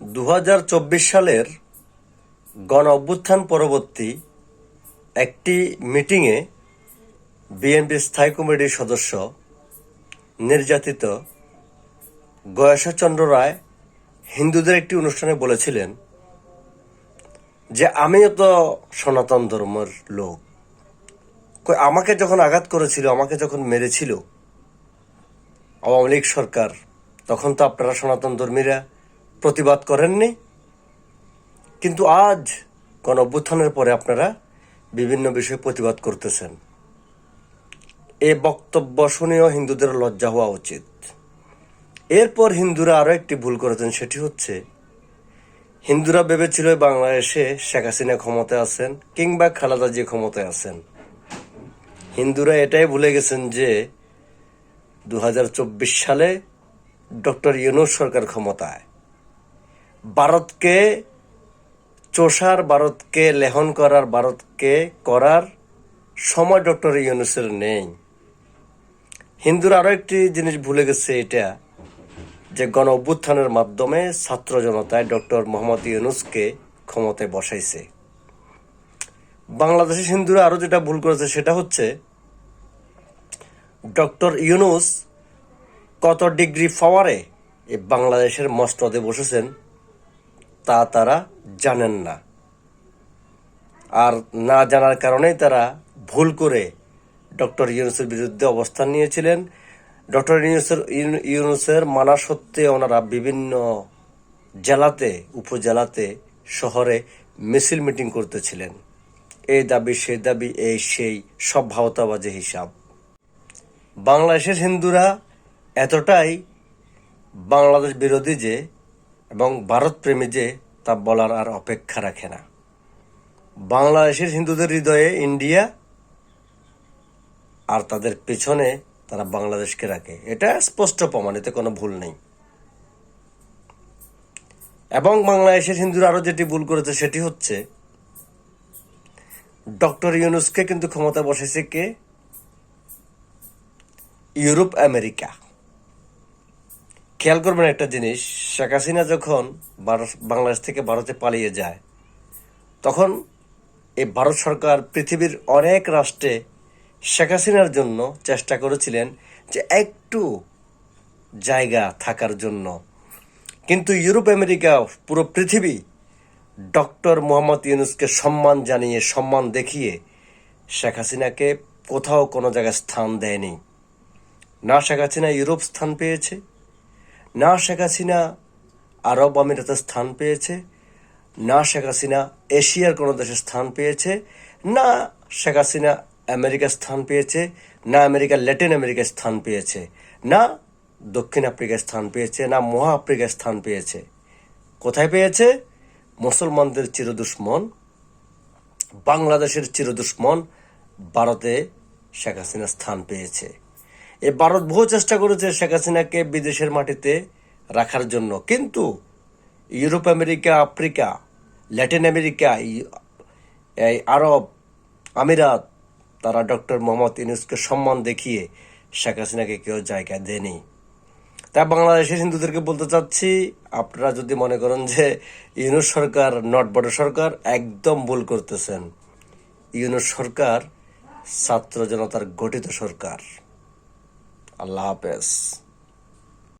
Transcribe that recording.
দু হাজার চব্বিশ সালের গণ অভ্যুত্থান পরবর্তী একটি মিটিংয়ে বিএনপির স্থায়ী কমিটির সদস্য নির্যাতিত গয়েশ্বরচন্দ্র রায় হিন্দুদের একটি অনুষ্ঠানে বলেছিলেন যে আমিও তো সনাতন ধর্মের লোক। আমাকে যখন আঘাত করেছিল, আমাকে যখন মেরেছিল, আওয়ামী লীগ সরকার, তখন তো আপনারা সনাতন ধর্মীরা প্রতিবাদ করেননি। কিন্তু আজ গণ অভ্যুত্থানের পরে আপনারা বিভিন্ন বিষয়ে প্রতিবাদ করতেছেন। এ বক্তব্য শুনেও হিন্দুদের লজ্জা হওয়া উচিত। এরপর হিন্দুরা আরও একটি ভুল করেছেন, সেটি হচ্ছে হিন্দুরা ভেবেছিল বাংলাদেশে শেখ হাসিনা ক্ষমতায় আছেন কিংবা খালাদা জিয়া ক্ষমতায় আছেন। হিন্দুরা এটাই ভুলে গেছেন যে দু হাজার চব্বিশ সালে ডক্টর ইউনুস সরকার ক্ষমতায়। ভারতকে চোষার ভারতকে লেহন করার ভারতকে করার সময় ডক্টর ইউনুসের নেই। হিন্দুরা আরও একটি জিনিস ভুলে গেছে এটা, যে গণ অভ্যুত্থানের মাধ্যমে ছাত্র জনতায় ডক্টর মোহাম্মদ ইউনুসকে ক্ষমতায় বসাইছে। বাংলাদেশের হিন্দুরা আরও যেটা ভুল করেছে সেটা হচ্ছে, ডক্টর ইউনুস কত ডিগ্রি পাওয়ারে বাংলাদেশের মস্তদে বসেছেন? তা তারা জানেন না। আর না জানার কারণেই তারা ভুল করে ডক্টর ইউনুসের বিরুদ্ধে অবস্থান নিয়েছিলেন। ডক্টর ইউনুসের ইউনু- ইউনুসের মানা সত্ত্বে ওনারা বিভিন্ন জেলাতে, উপজেলাতে, শহরে মিছিল মিটিং করতেছিলেন। এই দাবি, সেই দাবি, এই সেই সব ভাওতাবাজে হিসাব। বাংলাদেশের হিন্দুরা এতটাই বাংলাদেশ বিরোধী যে এবং ভারত প্রেমী যে, তা বলার আর অপেক্ষা রাখে না। বাংলাদেশের হিন্দুদের হৃদয়ে ইন্ডিয়া আর তাদের পেছনে তারা বাংলাদেশকে রাখে। এটা স্পষ্ট প্রমাণিত কোনো ভুল নেই। এবং বাংলাদেশের হিন্দুরা আরও যেটি ভুল করেছে সেটি হচ্ছে, ডক্টর ইউনুসকে কিন্তু ক্ষমতা বসেছে কে? Europe, America. খেয়াল করবেন একটা জিনিস, শেখ হাসিনা যখন বাংলাদেশ থেকে ভারতে পালিয়ে যায়, তখন এই ভারত সরকার পৃথিবীর অনেক রাষ্ট্রে শেখ হাসিনার জন্য চেষ্টা করেছিলেন যে একটু জায়গা থাকার জন্য। কিন্তু ইউরোপ, আমেরিকা, পুরো পৃথিবী ডক্টর মোহাম্মদ ইউনুসকে সম্মান জানিয়ে, সম্মান দেখিয়ে শেখ হাসিনাকে কোথাও কোনো জায়গায় স্থান দেয়নি। না শেখ হাসিনা ইউরোপ স্থান পেয়েছে না শেখ হাসিনা আরব আমিরাতে স্থান পেয়েছে, না শেখ হাসিনা এশিয়ার কোনো দেশে স্থান পেয়েছে, না শেখ হাসিনা আমেরিকা স্থান পেয়েছে, না আমেরিকা, ল্যাটিন আমেরিকায় স্থান পেয়েছে, না দক্ষিণ আফ্রিকায় স্থান পেয়েছে, না মহা আফ্রিকায় স্থান পেয়েছে। কোথায় পেয়েছে? মুসলমানদের চিরদুশ্মন, বাংলাদেশের চিরদুশ্মন, ভারতে শেখ হাসিনা স্থান পেয়েছে। এ ভারত বহু চেষ্টা করেছে শেখ হাসিনাকে বিদেশের মাটিতে রাখার জন্য। কিন্তু Europe, America, Africa, Latin America Arab, আমিরাত, তারা ডক্টর মোহাম্মদ ইউনুসকে সম্মান দেখিয়ে শেখ হাসিনাকে কেউ জায়গা দেয়নি। তা বাংলাদেশের হিন্দুদেরকে বলতে চাচ্ছি, আপনারা যদি মনে করেন যে ইউনুস সরকার নট বড় সরকার, একদম ভুল করতেছেন। ইউনুস সরকার ছাত্র জনতার গঠিত সরকার। আল্লাহ হাফেজ।